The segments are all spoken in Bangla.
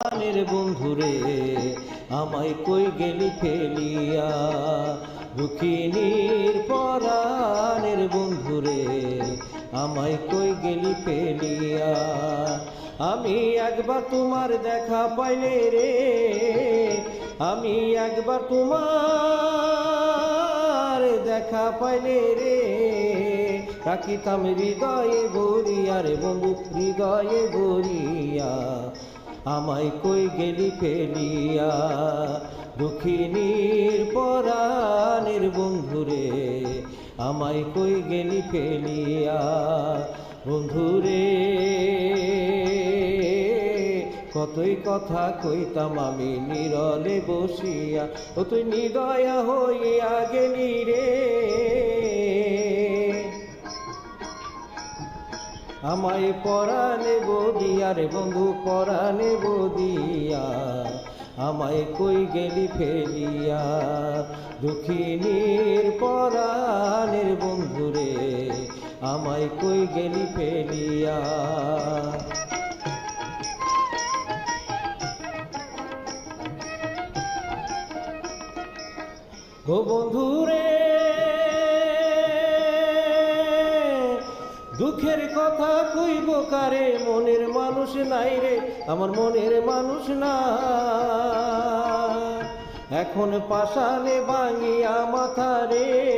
প্রাণের বন্ধুরে, আমায় কই গেলি ফেলিয়া? দুঃখিনীর পরাণের বন্ধুরে, আমায় কই গেলি ফেলিয়া? আমি একবার তোমার দেখা পাইলে রে, আমি একবার তোমার দেখা পাইলে রে। রাখিতাম হৃদয়ে বরিয়া রে বন্ধু, হৃদয়ে বরিয়া। আমায় কই গেলি ফেলিয়া? দুঃখিনীর পরাণের বন্ধুরে আমায় কই গেলি ফেলিয়া? বন্ধুরে কতই কথা কইতাম আমি নিরলে বসিয়া ও তুই নিদয়া হইয়া গেলি রে। আমায় পরাণে বদিয়া রে বন্ধু, পরাণে বদিয়া আমায় কই গেলি ফেলিয়া? দুঃখিনীর পরাণের বন্ধুরে আমায় কই গেলি ফেলিয়া? ও বন্ধুরে দুঃখের কথা কইব কারে? মনের মানুষ নাই রে, আমার মনের মানুষ না। এখন পাশালে ভাঙিয়া মাথা রে।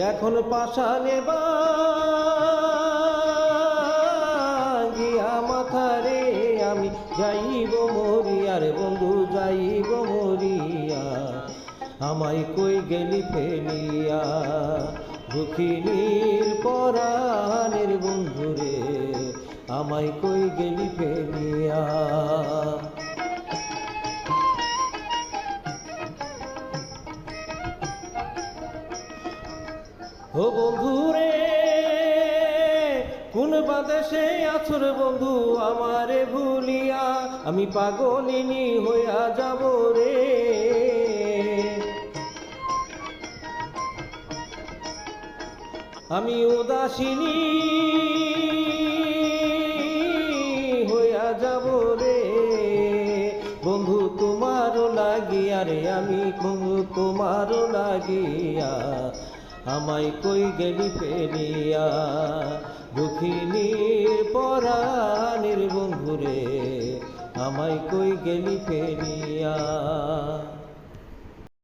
এখন পাশালে বাগিয়া মাথা রে। আমি যাইব মরিয়া রে বন্ধু, যাইব মরিয়া। আমায় কই গেলি ফেলিয়া? দুঃখিনীর পরাণের বন্ধুরে আমায় কই গেলি ফেলিয়া? ও বন্ধুরে কোন বাদেশে আছর বন্ধু আমারে ভুলিয়া? আমি পাগলিনী হইয়া যাব আমি উদাসিনী হইয়া যাব রে। বন্ধু তোমারও লাগিয়া রে, আমি বন্ধু তোমারও লাগিয়া। আমায় কই গেলি ফেলিয়া? দুঃখিনীর পরাণের বন্ধুরে আমায় কই গেলি ফেলিয়া?